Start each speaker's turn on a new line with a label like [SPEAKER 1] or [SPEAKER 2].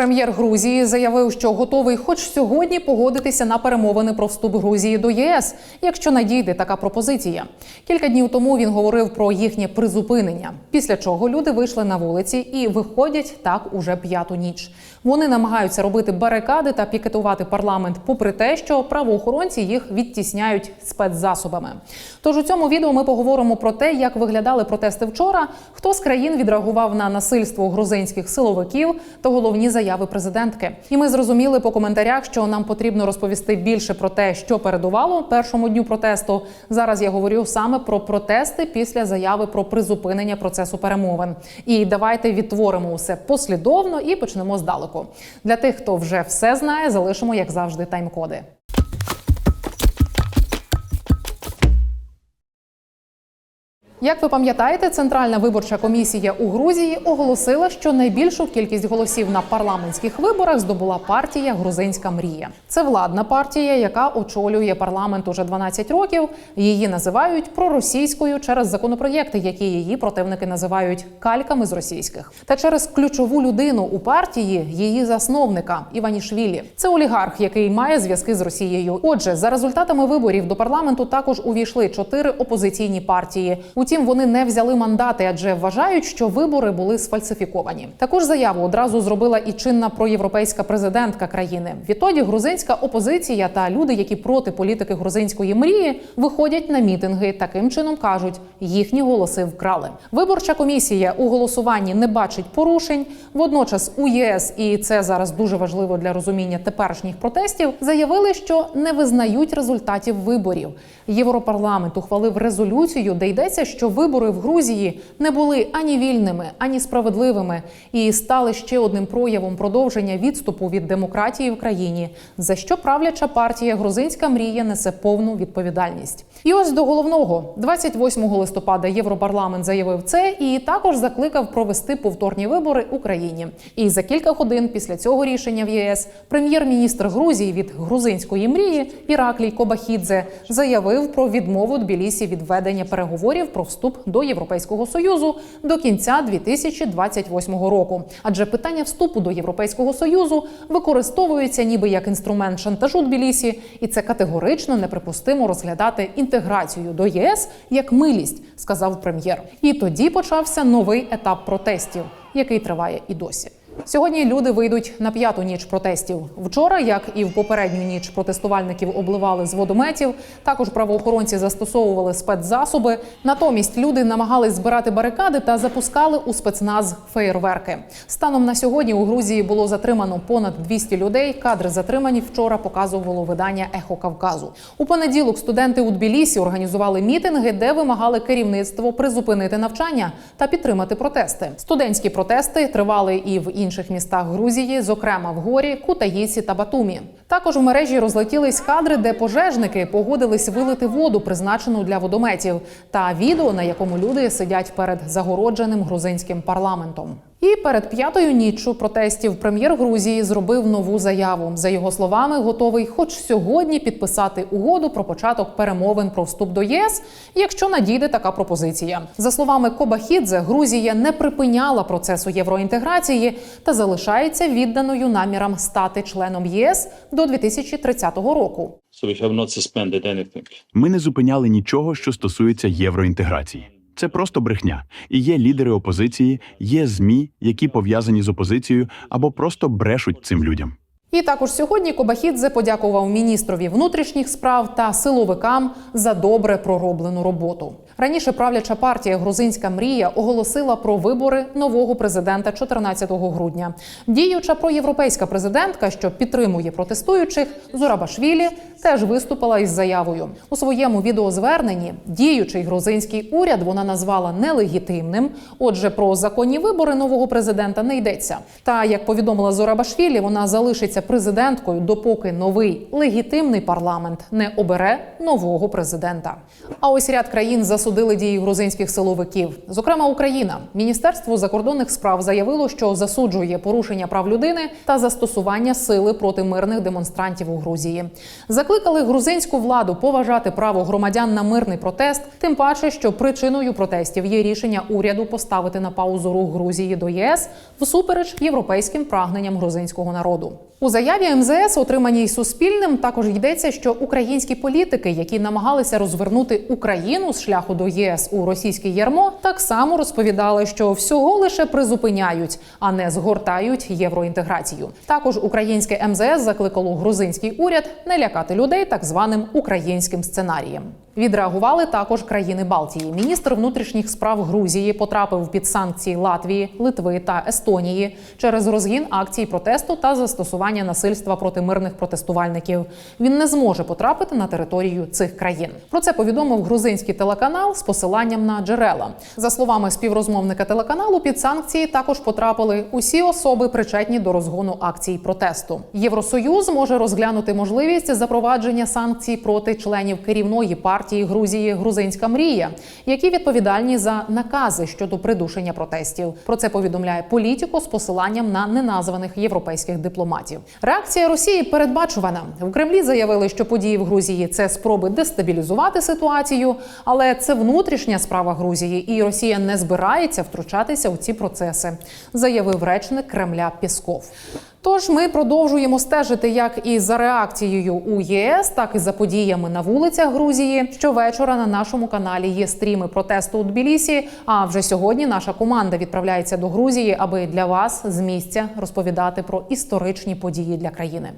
[SPEAKER 1] Прем'єр Грузії заявив, що готовий, хоч сьогодні, погодитися на перемовини про вступ Грузії до ЄС, якщо надійде така пропозиція. Кілька днів тому він говорив про їхнє призупинення. Після чого люди вийшли на вулиці і виходять так уже п'яту ніч. Вони намагаються робити барикади та пікетувати парламент, попри те, що правоохоронці їх відтісняють спецзасобами. Тож у цьому відео ми поговоримо про те, як виглядали протести вчора, хто з країн відреагував на насильство грузинських силовиків та головні заяви президентки. І ми зрозуміли по коментарях, що нам потрібно розповісти більше про те, що передувало першому дню протесту. Зараз я говорю саме про протести після заяви про призупинення процесу перемовин. І давайте відтворимо усе послідовно і почнемо здалеку. Для тих, хто вже все знає, залишимо як завжди тайм-коди. Як ви пам'ятаєте, Центральна виборча комісія у Грузії оголосила, що найбільшу кількість голосів на парламентських виборах здобула партія Грузинська мрія. Це владна партія, яка очолює парламент уже 12 років. Її називають проросійською через законопроєкти, які її противники називають кальками з російських, та через ключову людину у партії її засновника Іванішвілі. Це олігарх, який має зв'язки з Росією. Отже, за результатами виборів до парламенту також увійшли чотири опозиційні партії. Утім, вони не взяли мандати, адже вважають, що вибори були сфальсифіковані. Також заяву одразу зробила і чинна проєвропейська президентка країни. Відтоді грузинська опозиція та люди, які проти політики грузинської мрії, виходять на мітинги. Таким чином кажуть, їхні голоси вкрали. Виборча комісія у голосуванні не бачить порушень. Водночас у ЄС, і це зараз дуже важливо для розуміння теперішніх протестів, заявили, що не визнають результатів виборів. Європарламент ухвалив резолюцію, де йдеться, що вибори в Грузії не були ані вільними, ані справедливими, і стали ще одним проявом продовження відступу від демократії в країні, за що правляча партія Грузинська мрія несе повну відповідальність. І ось до головного 28 листопада Європарламент заявив це і також закликав провести повторні вибори Україні. І за кілька годин після цього рішення в ЄС прем'єр-міністр Грузії від грузинської мрії Іраклій Кобахідзе заявив про відмову Тбілісі від ведення переговорів про вступ до Європейського союзу до кінця 2028 року. Адже питання вступу до Європейського союзу використовується ніби як інструмент шантажу Тбілісі, і це категорично неприпустимо розглядати інтеграцію до ЄС як милість, сказав прем'єр. І тоді почався новий етап протестів, який триває і досі. Сьогодні люди вийдуть на п'яту ніч протестів. Вчора, як і в попередню ніч, протестувальників обливали з водометів. Також правоохоронці застосовували спецзасоби. Натомість люди намагались збирати барикади та запускали у спецназ феєрверки. Станом на сьогодні у Грузії було затримано понад 200 людей. Кадри затримані вчора показувало видання Ехо Кавказу. У понеділок студенти у Тбілісі організували мітинги, де вимагали керівництво призупинити навчання та підтримати протести. Студентські протести тривали і в інших містах Грузії, зокрема в горі, Кутаїсі та Батумі. Також в мережі розлетілись кадри, де пожежники погодились вилити воду, призначену для водометів, та відео, на якому люди сидять перед загородженим грузинським парламентом. І перед п'ятою ніччю протестів прем'єр Грузії зробив нову заяву. За його словами, готовий, хоч сьогодні, підписати угоду про початок перемовин про вступ до ЄС, якщо надійде така пропозиція. За словами Кобахідзе, Грузія не припиняла процесу євроінтеграції та залишається відданою намірам стати членом ЄС до 2030 року.
[SPEAKER 2] Ми не зупиняли нічого, що стосується євроінтеграції. Це просто брехня. І є лідери опозиції, є змі, які пов'язані з опозицією або просто брешуть цим людям.
[SPEAKER 1] І також сьогодні Кобахідзе подякував міністрові внутрішніх справ та силовикам за добре пророблену роботу. Раніше правляча партія Грузинська мрія оголосила про вибори нового президента 14 грудня. Діюча проєвропейська президентка, що підтримує протестуючих, Зурабашвілі, теж виступила із заявою у своєму відеозверненні. Діючий грузинський уряд вона назвала нелегітимним. Отже, про законні вибори нового президента не йдеться. Та як повідомила Зурабашвілі, вона залишиться президенткою, допоки новий легітимний парламент не обере нового президента. А ось ряд країн засудили засудили дії грузинських силовиків. Зокрема, Україна. Міністерство закордонних справ заявило, що засуджує порушення прав людини та застосування сили проти мирних демонстрантів у Грузії. Закликали грузинську владу поважати право громадян на мирний протест, тим паче, що причиною протестів є рішення уряду поставити на паузу рух Грузії до ЄС всупереч європейським прагненням грузинського народу. У заяві МЗС, отриманій Суспільним, також йдеться, що українські політики, які намагалися розвернути Україну з шляху до ЄС у російське ярмо, так само розповідали, що всього лише призупиняють, а не згортають євроінтеграцію. Також українське МЗС закликало грузинський уряд не лякати людей так званим українським сценарієм. Відреагували також країни Балтії. Міністр внутрішніх справ Грузії потрапив під санкції Латвії, Литви та Естонії через розгін акцій протесту та застосування насильства проти мирних протестувальників. Він не зможе потрапити на територію цих країн. Про це повідомив грузинський телеканал з посиланням на джерела. За словами співрозмовника телеканалу, під санкції також потрапили усі особи, причетні до розгону акцій протесту. Євросоюз може розглянути можливість запровадження санкцій проти членів керівної партії Грузії Грузинська мрія, які відповідальні за накази щодо придушення протестів. Про це повідомляє політико з посиланням на неназваних європейських дипломатів. Реакція Росії передбачувана. В Кремлі заявили, що події в Грузії це спроби дестабілізувати ситуацію, але це внутрішня справа Грузії, і Росія не збирається втручатися у ці процеси, заявив речник Кремля Пісков. Тож ми продовжуємо стежити як і за реакцією у ЄС, так і за подіями на вулицях Грузії. Щовечора на нашому каналі є стріми протесту у Тбілісі. А вже сьогодні наша команда відправляється до Грузії, аби для вас з місця розповідати про історичні події для країни.